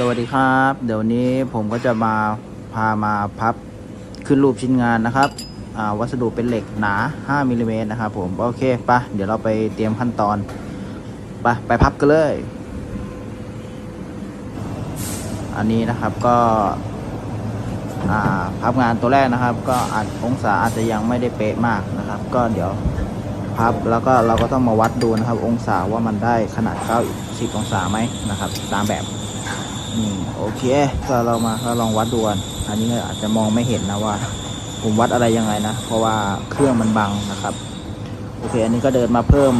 สวัสดีครับ เดี๋ยวนี้ผมก็จะมาพามาพับขึ้นรูปชิ้นงานนะครับอ่าวัสดุเป็นเหล็กหนา 5มิลลิเมตรนะครับผมโอเคปะเดี๋ยวเราไปเตรียมขั้นตอนไปไปพับกันเลย อันนี้นะครับก็อ่าพับงานตัวแรกนะครับ ก็อาจองศาอาจจะยังไม่ได้เป๊ะมากนะครับ ก็เดี๋ยวพับแล้วก็เราก็ต้องมาวัดดูนะครับ องศาว่ามันได้ขนาด90องศาไหมนะครับ ตามแบบ อืมโอเคก็เรามาก็ลองวัดดูกันอันนี้อาจจะมองไม่เห็นนะว่า ผมวัดอะไรยังไงนะ เพราะว่าเครื่องมันบังนะครับ โอเค อันนี้ก็เดินมาเพิ่ม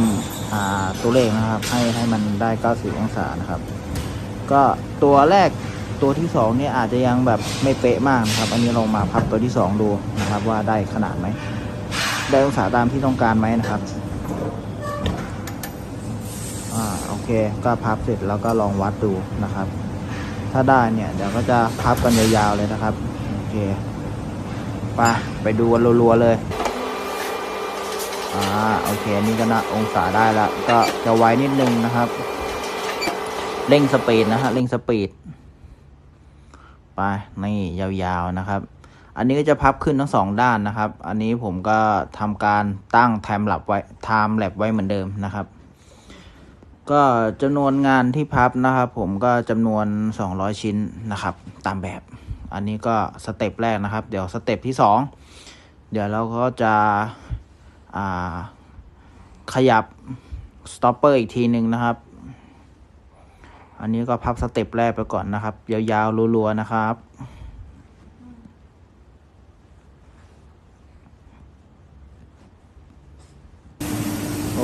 ตัวเลขนะครับ ให้ให้มันได้ 90 องศานะครับ ก็ตัวแรกตัวที่สองเนี่ยอาจจะยังแบบไม่เป๊ะมากนะครับ อันนี้ลองมาพับตัวที่สองดูนะครับ ว่าได้ขนาดไหม ได้องศาตามที่ต้องการไหมนะครับอ่าโอเค ก็พับเสร็จแล้วก็ลองวัดดูนะครับ ถ้าได้เนี่ย เดี๋ยวก็จะพับกันยาวๆเลยนะครับ โอเคไปไปดูกันรัวๆเลย อ่า โอเคอันนี่ก็นะองศาได้ละก็จะไวนิดนึงนะครับ เร่งสปีดนะฮะ เร่งสปีด ไป นี่ยาวๆนะครับ อันนี้ก็จะพับขึ้นทั้งสองด้านนะครับ อันนี้ผมก็ทำการตั้งไทม์แลปไว้ไทม์แลปไว้เหมือนเดิมนะครับ ก็จำนวนงานที่พับนะครับผมก็จำนวน 200 ชิ้นนะครับ ตามแบบ อันนี้ก็สเต็ปแรกนะครับ เดี๋ยวสเต็ปที่ 2 เดี๋ยวเราก็จะขยับสต็อปเปอร์อีกทีหนึ่งนะครับ อันนี้ก็พับสเต็ปแรกไปก่อนนะครับ ยาวๆรัวๆนะครับ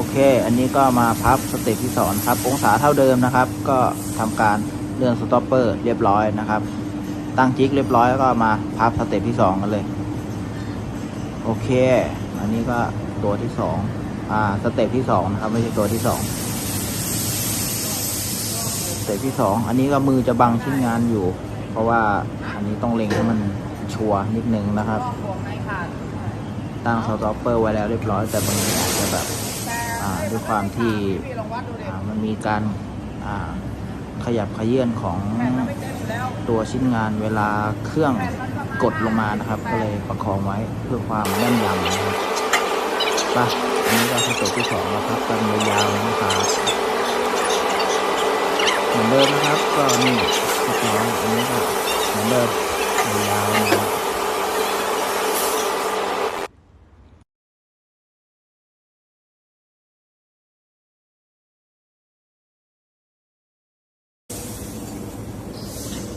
เค อันนี้ก็มาพับสเต็ปที่สองครับ องศาเท่าเดิมนะครับ ก็ทำการเลื่อนสต็อปเปอร์เรียบร้อยนะครับ ตั้งจิกเรียบร้อยแล้วก็มาพับสเต็ปที่สองกันเลย โอเค อันนี้ก็ตัวที่สองอ่าสเต็ปที่สองนะครับ ไม่ใช่ตัวที่สองสเต็ปที่สองอันนี้ก็มือจะบังชิ้นงานอยู่ เพราะว่าอันนี้ต้องเล็งให้มันชัวร์นิดนึงนะครับตั้งสต็อปเปอร์ไว้แล้วเรียบร้อยแต่บางทีอาจจะแบบ ด้วยความที่มันมีการขยับขยื่นของตัวชิ้นงานเวลาเครื่องกดลงมานะครับ ก็เลยประคองไว้เพื่อความแน่นยำนะครับไปอันนี้ก็สเต็ปที่สองแล้วครับกันยาวๆนะครับเหมือนเดิมนะครับก็นี่เรียบร้อยอันนี้ก็เหมือนเดิมยาวๆนะครับ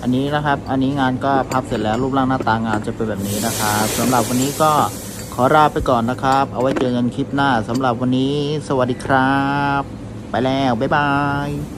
อันนี้นะครับ อันนี้งานก็พับเสร็จแล้วรูปร่างหน้าตางานจะเป็นแบบนี้นะครับสำหรับวันนี้ก็ขอลาไปก่อนนะครับ เอาไว้เจอกันคลิปหน้าสำหรับวันนี้ สวัสดีครับ ไปแล้ว บ๊ายบาย